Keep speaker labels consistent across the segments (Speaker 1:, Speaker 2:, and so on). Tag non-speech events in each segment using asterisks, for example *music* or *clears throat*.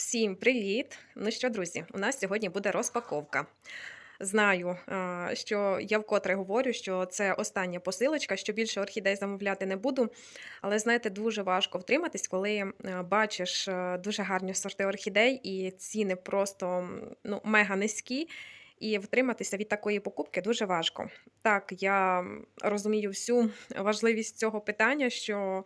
Speaker 1: Всім привіт! Ну що, друзі, у нас сьогодні буде розпаковка. Знаю, що я вкотре говорю, що це остання посилочка, що більше орхідей замовляти не буду. Але знаєте, дуже важко втриматись, коли е, бачиш е, дуже гарні сорти орхідей, і ціни просто ну, мега низькі. І втриматися від такої покупки дуже важко. Так, я розумію всю важливість цього питання, що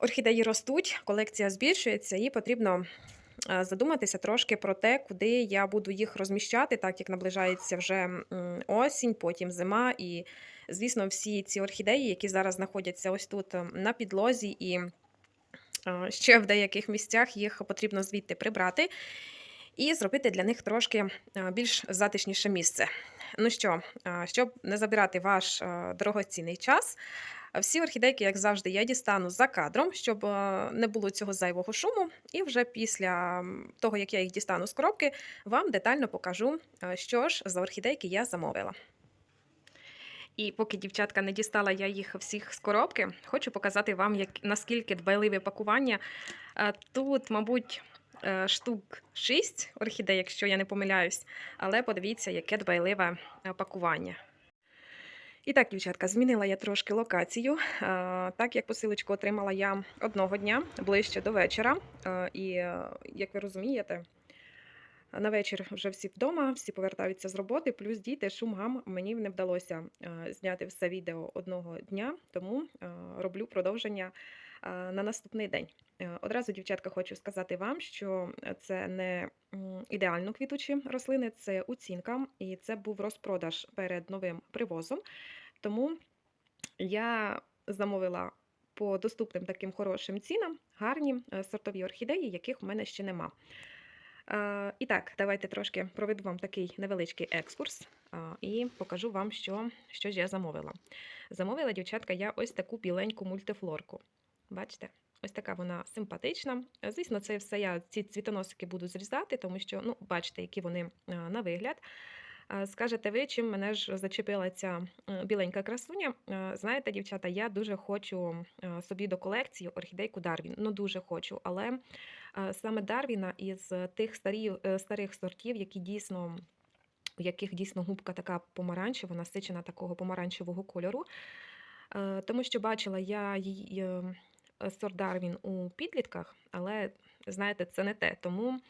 Speaker 1: орхідеї ростуть, колекція збільшується, і потрібно е, задуматися трошки про те, куди я буду їх розміщати, так як наближається вже осінь, потім зима. І, звісно, всі ці орхідеї, які зараз знаходяться ось тут ем, на підлозі, і е, ще в деяких місцях їх потрібно звідти прибрати. І зробити для них трошки е, більш затишніше місце. Ну що, е, щоб не забирати ваш е, дорогоцінний час, Всі орхідейки, як завжди, я дістану за кадром, щоб е, не було цього зайвого шуму. І вже після того, як я їх дістану з коробки, вам детально покажу, е, що ж за орхідейки я замовила. І поки дівчатка не дістала я їх всіх з коробки, хочу показати вам, як, наскільки дбайливе пакування. Е, Тут, мабуть, штук 6 орхідей, якщо я не помиляюсь, але подивіться, яке дбайливе пакування. І так, дівчатка, змінила я трошки локацію. Так як посилочку отримала я одного дня ближче до вечора. І е, як ви розумієте, на вечір вже всі вдома, всі повертаються з роботи, плюс діти, шум гам. Мені не вдалося е, зняти все відео одного дня, тому е, роблю продовження на наступний день. Е, Одразу, дівчатка, хочу сказати вам, що це не ідеально квітучі рослини, це оцінка, і це був розпродаж перед новим привозом. Тому я замовила по доступним таким хорошим цінам гарні е, сортові орхідеї, яких в мене ще нема. І так, давайте трошки проведу вам такий невеличкий екскурс і покажу вам, що, що ж я замовила. Замовила, дівчатка, я ось таку біленьку мультифлорку. Бачите? Ось така вона симпатична. Звісно, це все я ці цвітоносики буду зрізати, тому що, ну, бачите, які вони на вигляд. Скажете ви, чим мене ж зачепила ця біленька красуня? Знаєте, дівчата, я дуже хочу собі до колекції орхідейку Дарвін. Ну, дуже хочу, але саме Дарвіна із тих старі, е, старих сортів, які дійсно. У яких дійсно губка така помаранчева, насичена такого помаранчевого кольору. Тому що бачила я її е, сорт Дарвін у підлітках, але знаєте, це не те. Тому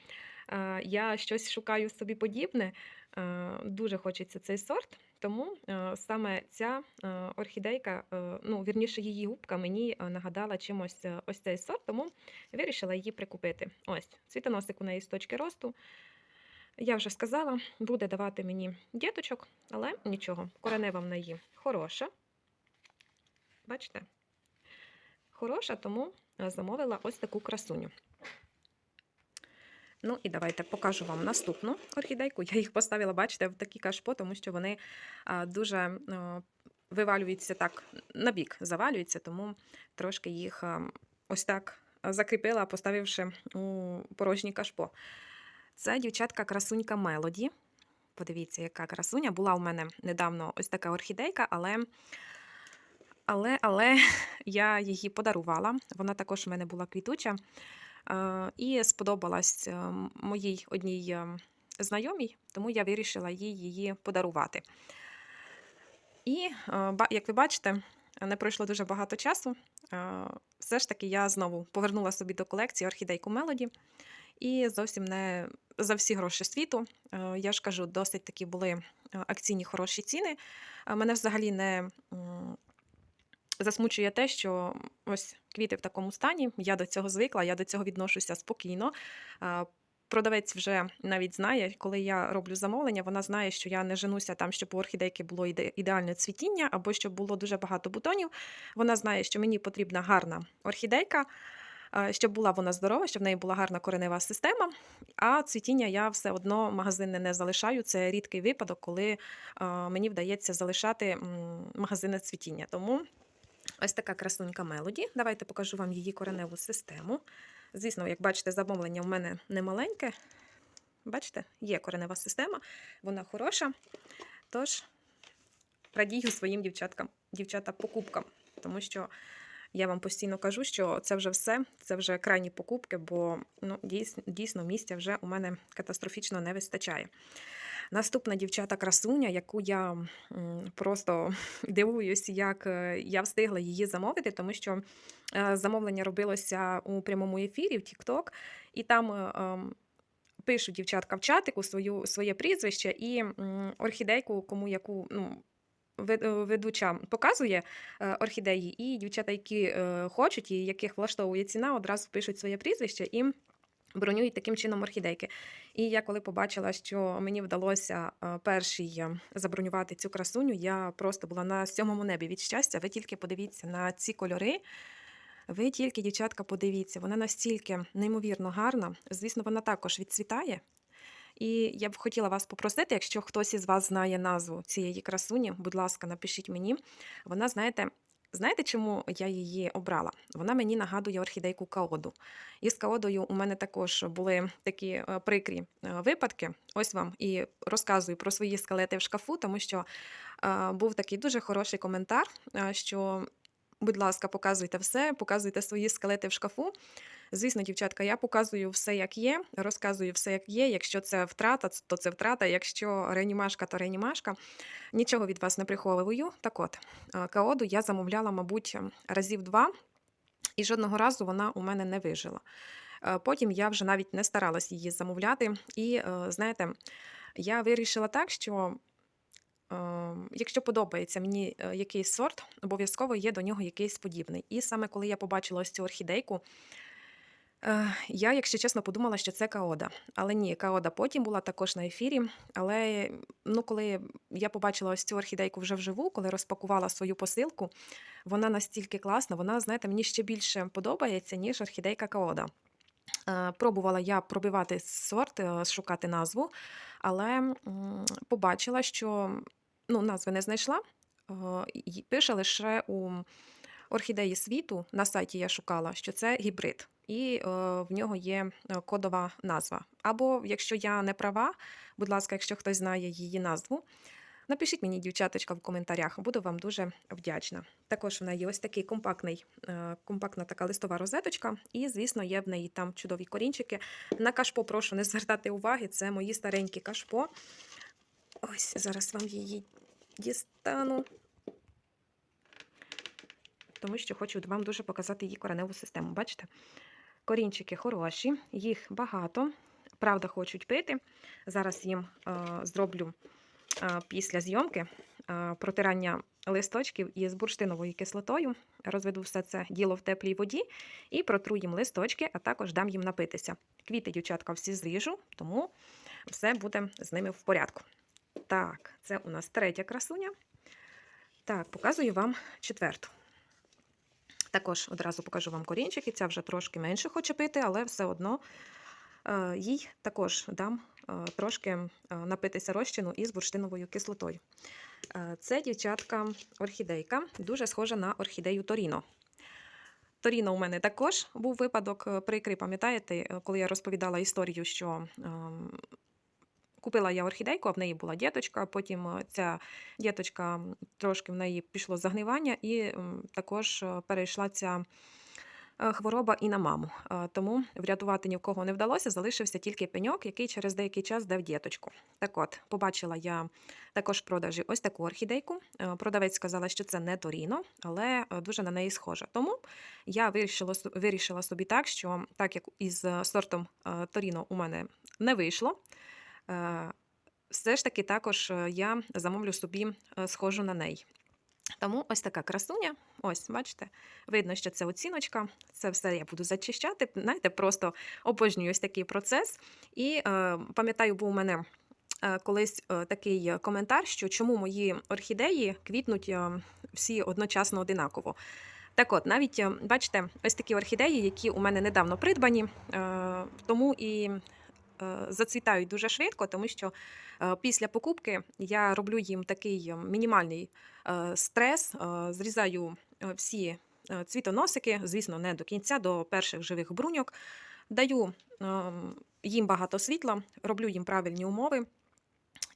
Speaker 1: е, я щось шукаю собі подібне. Е, Дуже хочеться цей сорт. Тому е, саме ця е, орхідейка, е, ну вірніше, її губка мені е, нагадала чимось е, ось цей сорт, тому вирішила її прикупити. Ось цвітоносик у неї з точки росту. Я вже сказала, буде давати мені діточок, але нічого, коренева в неї хороша. Бачите? Хороша, тому е, замовила ось таку красуню. Ну і давайте покажу вам наступну орхідейку. Я їх поставила, бачите, в такі кашпо, тому що вони дуже вивалюються так, на бік завалюються, тому трошки їх ось так закріпила, поставивши у порожній кашпо. Це дівчатка красунька Мелоді. Подивіться, яка красуня. Була у мене недавно ось така орхідейка, але, але, але *laughs* я її подарувала. Вона також у мене була квітуча. Е, І сподобалась е, моїй одній е, знайомій, тому я вирішила їй її подарувати. І, як ви бачите, не пройшло дуже багато часу. Все ж таки я знову повернула собі до колекції орхідейку Мелоді. І зовсім не за всі гроші світу. Я ж кажу, досить такі були акційні хороші ціни. Мене взагалі не засмучує те, що ось квіти в такому стані. Я до цього звикла, я до цього відношуся спокійно. Продавець вже навіть знає, коли я роблю замовлення, вона знає, що я не женуся там, щоб у орхідейки було іде- ідеальне цвітіння або щоб було дуже багато бутонів. Вона знає, що мені потрібна гарна орхідейка, щоб була вона здорова, щоб в неї була гарна коренева система. А цвітіння я все одно магазини не залишаю. Це рідкий випадок, коли мені вдається залишати м, магазинне цвітіння. Тому ось така красунька Мелоді. Давайте покажу вам її кореневу систему. Звісно, як бачите, замовлення в мене не маленьке. Бачите, є коренева система, вона хороша. Тож радію своїм дівчаткам, дівчата покупкам, тому що Я вам постійно кажу, що це вже все, це вже крайні покупки, бо ну, дійсно місця вже у мене катастрофічно не вистачає. Наступна дівчата красуня, яку я просто *laughs* дивуюсь, як е, я встигла її замовити, тому що е, замовлення робилося у прямому ефірі в TikTok, і там е, ем, пишуть дівчатка в чатику свою, своє прізвище і орхідейку, кому яку ну, ведуча показує орхідеї, і дівчата, які хочуть і яких влаштовує ціна, одразу пишуть своє прізвище і бронюють таким чином орхідейки. І я коли побачила, що мені вдалося е, першій е, забронювати цю красуню, я просто була на сьомому небі від щастя. Ви тільки подивіться на ці кольори. Ви тільки, дівчатка, подивіться, вона настільки неймовірно гарна. Звісно, вона також відцвітає. І я б хотіла вас попросити, якщо хтось із вас знає назву цієї красуні, будь ласка, напишіть мені. Вона, знаєте, знаєте, чому я її обрала? Вона мені нагадує орхідейку каоду. І з каодою у мене також були такі е, прикрі е, випадки. Ось вам і розказую про свої скелети в шкафу, тому що е, був такий дуже хороший коментар, що. Будь ласка, показуйте все, показуйте свої скелети в шкафу. Звісно, дівчатка, я показую все, як є, розказую все, як є. Якщо це втрата, то це втрата. Якщо реанімашка, то реанімашка. Нічого від вас не приховую. Так от, е, каоду я замовляла, мабуть, разів два, і жодного разу вона у мене не вижила. Е, Потім я вже навіть не старалась її замовляти. І е, знаєте, я вирішила так, що. Якщо подобається мені якийсь сорт, обов'язково є до нього якийсь подібний. І саме коли я побачила ось цю орхідейку, Я, якщо чесно, подумала, що це Каода. Але ні, Каода потім була також на ефірі. Але ну, коли я побачила ось цю орхідейку вже вживу, коли розпакувала свою посилку, вона настільки класна, вона, знаєте, мені ще більше подобається, ніж орхідейка Каода. Е, Пробувала я пробивати сорт, е, шукати назву, але побачила, що ну, назви не знайшла. Е, Пише лише у орхідеї світу на сайті я шукала, що це гібрид, і е, в нього є е, кодова назва. Або якщо я не права, будь ласка, якщо хтось знає її назву, напишіть мені, дівчаточка, в коментарях, буду вам дуже вдячна. Також в неї ось такий компактний, е, компактна така листова розеточка, і, звісно, є в неї там чудові корінчики. На кашпо прошу не звертати уваги, це мої старенькі кашпо. Ось зараз вам її дістану тому що хочу вам дуже показати її кореневу систему. Бачите? Корінчики хороші, їх багато. Правда, хочуть пити. Зараз їм е, зроблю е, після зйомки е, протирання листочків із бурштиновою кислотою. Розведу все це діло в теплій воді і протру їм листочки, а також дам їм напитися. Квіти, дівчатка, всі зріжу, тому все буде з ними в порядку. Так, це у нас третя красуня. Так, показую вам четверту. Також одразу покажу вам корінчики. Ця вже трошки менше хоче пити, але все одно е, їй також дам е, трошки е, напитися розчину із бурштиновою кислотою. Це дівчатка орхідейка, дуже схожа на орхідею Торіно. Торіно у мене також був випадок прикрий, пам'ятаєте, коли я розповідала історію, що ем, купила я орхідейку, а в неї була діточка, потім е, ця діточка трошки в неї пішло загнивання, і також е, перейшла ця е, хвороба і на маму. Тому врятувати ні в кого не вдалося, залишився тільки пеньок, який через деякий час дав діточку. Так от, побачила я також в продажі ось таку орхідейку. Продавець сказала, що це не Торіно, але дуже на неї схожа. Тому я вирішила, вирішила собі так, що так як із сортом Торіно у мене не вийшло. Е, Все ж таки також е, я замовлю собі е, схожу на неї. Тому ось така красуня. Ось, бачите, видно, що це оціночка. Це все я буду зачищати. Знаєте, просто обожнюю ось такий процес. І е, пам'ятаю, був у мене колись такий коментар, що чому мої орхідеї квітнуть всі одночасно одинаково. Так от, навіть бачите, ось такі орхідеї, які у мене недавно придбані, тому і зацвітають дуже швидко, тому що е, після покупки я роблю їм такий е, мінімальний е, стрес, е, зрізаю е, всі е, цвітоносики, звісно, не до кінця, до перших живих бруньок. Даю ем, їм багато світла, роблю їм правильні умови.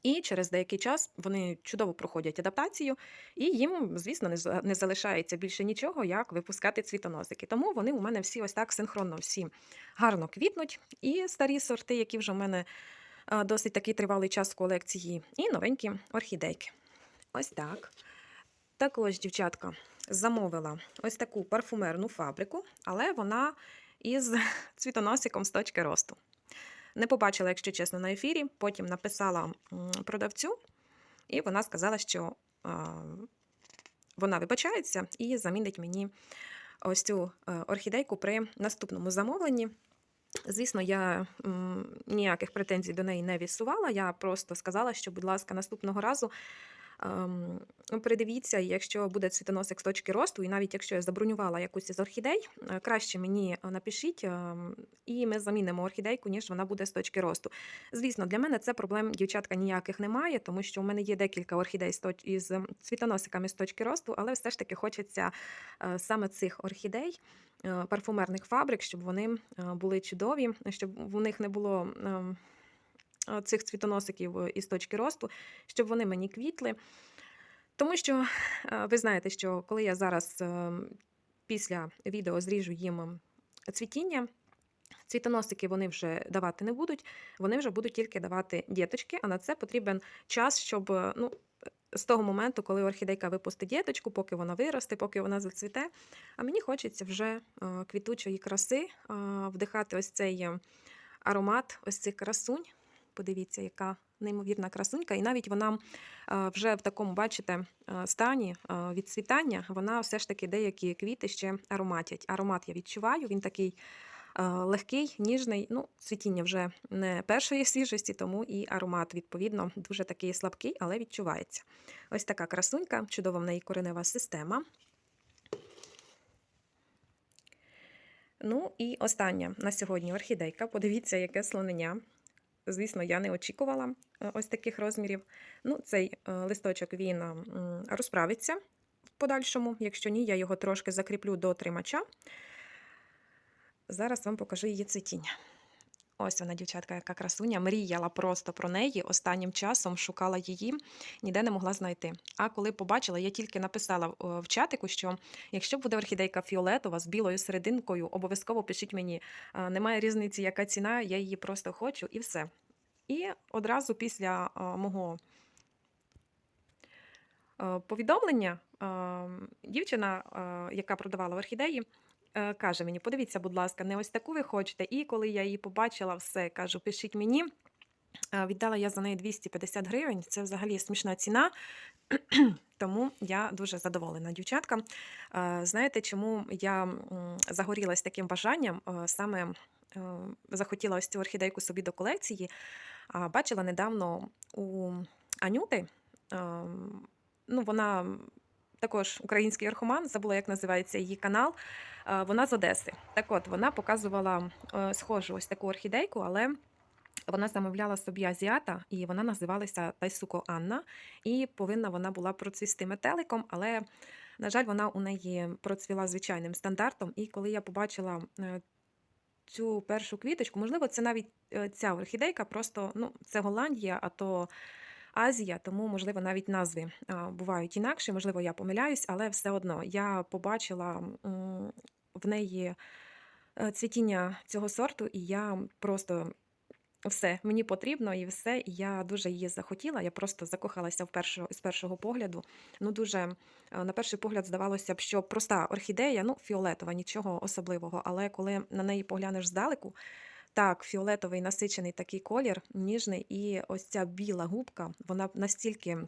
Speaker 1: І через деякий час вони чудово проходять адаптацію, і їм, звісно, не залишається більше нічого, як випускати цвітоносики. Тому вони у мене всі ось так синхронно всі гарно квітнуть. І старі сорти, які вже в мене досить такий тривалий час в колекції, і новенькі орхідейки. Ось так. Також, дівчатка, замовила ось таку парфумерну фабрику, але вона із *laughs* цвітоносиком з точки росту. Не побачила, якщо чесно, на ефірі. Потім написала продавцю, і вона сказала, що вона вибачається і замінить мені ось цю е, орхідейку при наступному замовленні. Звісно, я ніяких претензій до неї не відсувала. Я просто сказала, що, будь ласка, наступного разу ем, придивіться, якщо буде цвітоносик з точки росту, і навіть якщо я забронювала якусь із орхідей, е, краще мені е, напишіть, ем, і ми замінимо орхідейку, ніж вона буде з точки росту. Звісно, для мене це проблем, дівчатка, ніяких немає, тому що у мене є декілька орхідей із ем, цвітоносиками з точки росту, але все ж таки хочеться е, саме цих орхідей, парфумерних фабрик, щоб вони були чудові, щоб у них не було. Ем, Цих цвітоносиків е, із точки росту, щоб вони мені квітли. Тому що е, ви знаєте, що коли я зараз е, після відео зріжу їм ем, цвітіння, цвітоносики вони вже давати не будуть, вони вже будуть тільки давати діточки, а на це потрібен час, щоб ну, з того моменту, коли орхідейка випустить діточку, поки вона виросте, поки вона зацвіте. А мені хочеться вже квітучої краси, вдихати ось цей е, аромат, ось цих красунь. Подивіться, яка неймовірна красунька. І навіть вона е, вже в такому, бачите, е, стані е, відцвітання, вона все ж таки деякі квіти ще ароматять. Аромат я відчуваю, він такий легкий, ніжний. Ну, цвітіння вже не першої свіжості, тому і аромат, відповідно, дуже такий слабкий, але відчувається. Ось така красунька, чудова в неї коренева система. Ну і остання на сьогодні орхідейка. Подивіться, яке слонення. Звісно, я не очікувала е, ось таких розмірів. Ну, цей е, листочок він розправиться в подальшому. Якщо ні, я його трошки закріплю до тримача. Зараз вам покажу її цвітіння. Ось вона, дівчатка, яка красуня. Мріяла просто про неї. Останнім часом шукала її, ніде не могла знайти. А коли побачила, я тільки написала в чатику, що якщо буде орхідейка фіолетова з білою серединкою, обов'язково пишіть мені. Немає різниці, яка ціна, я її просто хочу і все. І одразу після мого е, повідомлення е, дівчина, е, яка продавала орхідеї, каже мені: подивіться, будь ласка, не ось таку ви хочете. І коли я її побачила, все кажу, пишіть мені. Е, Віддала я за неї 250 гривень. Це взагалі смішна ціна. *clears throat* Тому я дуже задоволена, дівчатка. Е, Знаєте, чому я загорілась таким бажанням? Е, Саме е, захотіла ось цю орхідейку собі до колекції. Бачила недавно у Анюти. ем, Ну, вона також український орхоман, забула, як називається її канал. Е, Вона з Одеси. Так от, вона показувала е, схожу ось таку орхідейку, але вона замовляла собі азіата, і вона називалася Тайсуко Анна. І повинна вона була процвісти метеликом, але, на жаль, вона у неї процвіла звичайним стандартом. І коли я побачила е, цю першу квіточку, можливо, це навіть ця орхідейка, просто ну, це Голландія, а то Азія, тому, можливо, навіть назви бувають інакші, можливо, я помиляюсь, але все одно я побачила в неї е, цвітіння цього сорту, і я просто все мені потрібно і все. І я дуже її захотіла. Я просто закохалася в першого з першого погляду. Ну дуже е, на перший погляд здавалося б, що проста орхідея, ну фіолетова, нічого особливого. Але коли на неї поглянеш здалеку, так, фіолетовий насичений такий колір, ніжний, і ось ця біла губка, вона настільки.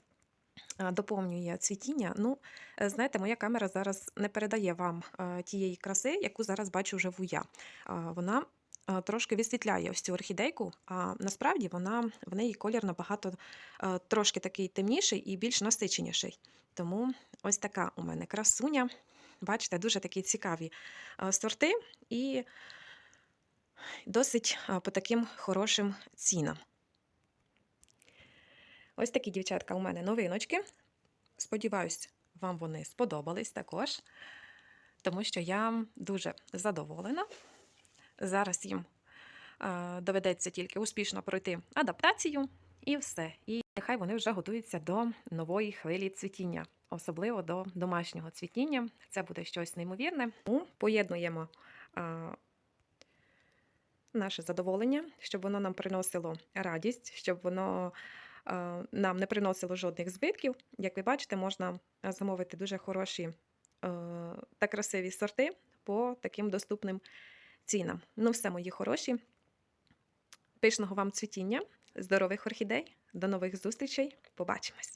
Speaker 1: Доповнює цвітіння. Ну, е, знаєте, моя камера зараз не передає вам е, тієї краси, яку зараз бачу живу я. Вона е, трошки відсвітляє ось цю орхідейку, а насправді вона в неї колір набагато трошки такий темніший і більш насиченіший. Тому ось така у мене красуня. Бачите, дуже такі цікаві сорти і досить по таким хорошим цінам. Ось такі дівчатка у мене новиночки. Сподіваюсь, вам вони сподобались також, тому що я дуже задоволена. Зараз їм доведеться тільки успішно пройти адаптацію і все. І Нехай вони вже готуються до нової хвилі цвітіння, особливо до домашнього цвітіння. Це буде щось неймовірне. Поєднуємо наше задоволення, щоб воно нам приносило радість, щоб воно нам не приносило жодних збитків. Як ви бачите, можна замовити дуже хороші е, та красиві сорти по таким доступним цінам. Ну, все, мої хороші. Пишного вам цвітіння, здорових орхідей. До нових зустрічей. Побачимось!